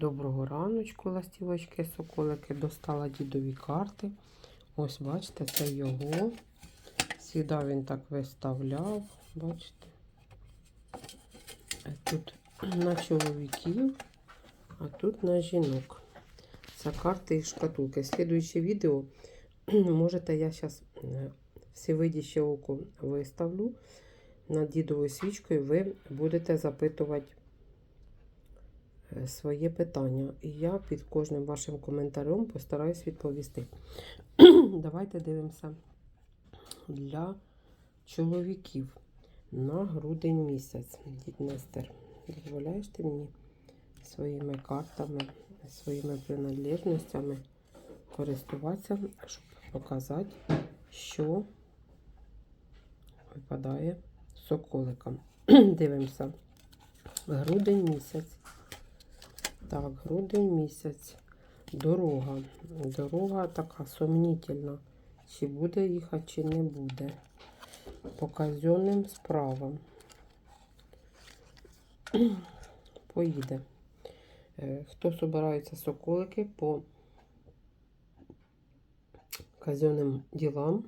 Доброго раночку, ластівочки, соколики. Достала дідові карти. Ось, бачите, це його. Сюди він так виставляв. Бачите? Е, Тут на чоловіків, а тут на жінок. Це карти і шкатулки. Слідуюче відео можете я зараз всі видіще око виставлю над дідовою свічкою. Ви будете запитувати е, своє питання. І я під кожним вашим коментарем постараюсь відповісти. Давайте дивимося для чоловіків на грудень місяць. Дід Нестер, дозволяєш ти мені своїми картами, своїми приналежностями користуватися, щоб показати, що випадає соколикам. Дивимося. Грудень місяць. Так, грудень місяць. Дорога. Дорога така сумнітельна. Чи буде їхати, чи не буде. По казенним справам. Поїде. Е, Хто збирається соколики по казенним ділам,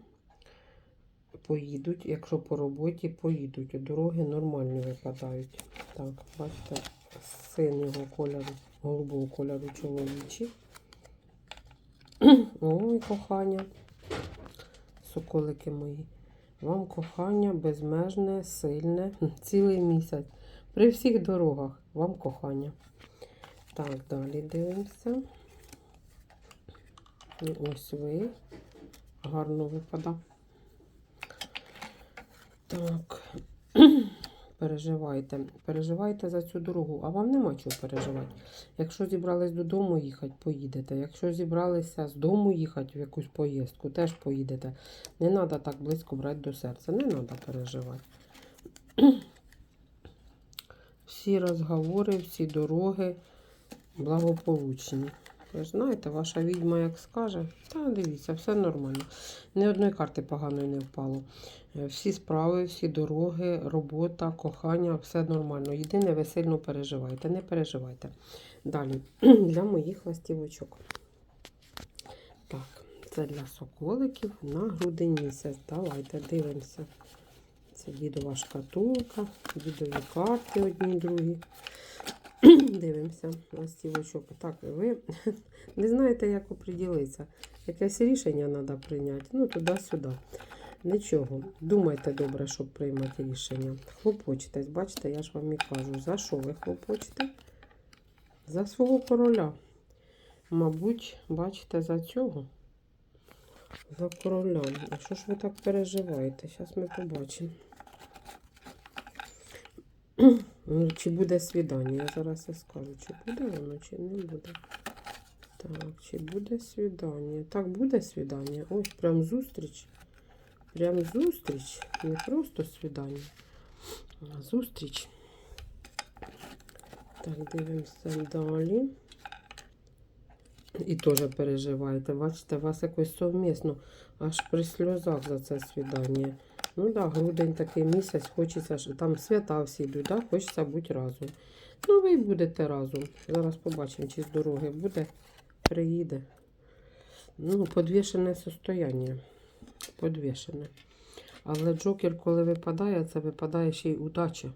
поїдуть. Якщо по роботі, поїдуть. Дороги нормальні випадають. Так, бачите, синього кольору, голубого кольору чоловічі. Ой, кохання. Соколики мої. Вам кохання безмежне, сильне, цілий місяць. При всіх дорогах вам кохання. Так, далі дивимося. І ось ви. Гарно випада. Так. Переживайте. Переживайте за цю дорогу, а вам нема чого переживати. Якщо зібрались додому їхати, поїдете. Якщо зібралися з дому їхати в якусь поїздку, теж поїдете. Не треба так близько брати до серця. Не треба переживати. Всі розговори, всі дороги благополучні. Ви ж знаєте, ваша відьма як скаже, та дивіться, все нормально. Ні одної карти поганої не впало. Е, Всі справи, всі дороги, робота, кохання, все нормально. Єдине, ви сильно переживайте. Не переживайте. Далі, для моїх ластівочок. Так, це для соколиків на грудень місяць. Давайте дивимося. Це дідова шкатулка, дідові карти одні другі. Дивимося ластівочок. Так, ви не знаєте, як оприділитися. Якесь рішення треба прийняти. Ну, туди-сюди. Нічого. Думайте добре, щоб приймати рішення. Хлопочетесь, бачите, я ж вам і кажу, за що ви хлопочете? За свого короля. Мабуть, бачите, за цього. За короля. А що ж ви так переживаєте? Зараз ми побачимо. Ну, чи буде свідання? Я зараз і скажу, чи буде воно, чи не буде. Так, чи буде свідання? Так, буде свідання. Ось прям зустріч. Прям зустріч. Не просто свідання. А зустріч. Так, дивимося далі. І теж переживаєте. Бачите, вас якось совмісно аж при сльозах за це свідання. Ну да, грудень такий місяць, хочеться там свята всі йдуть, да? хочеться бути разом. Ну, ви й будете разом. Зараз побачимо, чи з дороги буде, приїде. Ну, подвішене состояння. Подвішене. Але Джокер, коли випадає, це випадає ще й удача.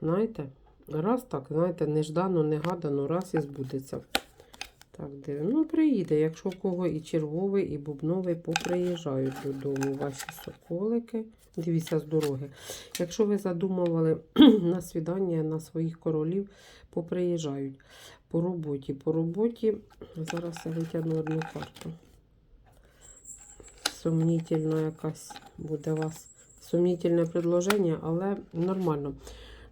Знаєте? Раз так, знаєте, неждано, негадано, раз і збудеться. Так, дивимо. Ну, приїде. Якщо в кого і червовий, і бубновий поприїжджають додому ваші соколики. Дивіться з дороги. Якщо ви задумували на свідання на своїх королів, поприїжджають. По роботі. По роботі. Зараз я витягну одну карту. Сумнітельна якась буде у вас сумнітельне предложення, але нормально.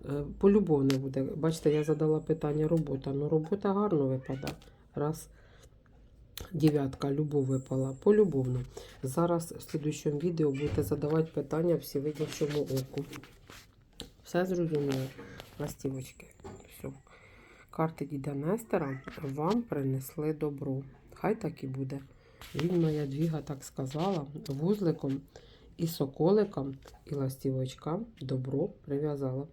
Е, Полюбовне буде. Бачите, я задала питання робота. Ну, робота гарно випадає. Раз. Дев'ятка, любов випала. Полюбовно. Зараз в слідуючому відео будете задавати питання всі видячому оку. Все зрозуміло. Ластівочки. Все. Карти Діда Нестера вам принесли добро. Хай так і буде. Відьма Ядвіга так сказала. Вузликом і соколикам, і ластівочкам добро прив'язала.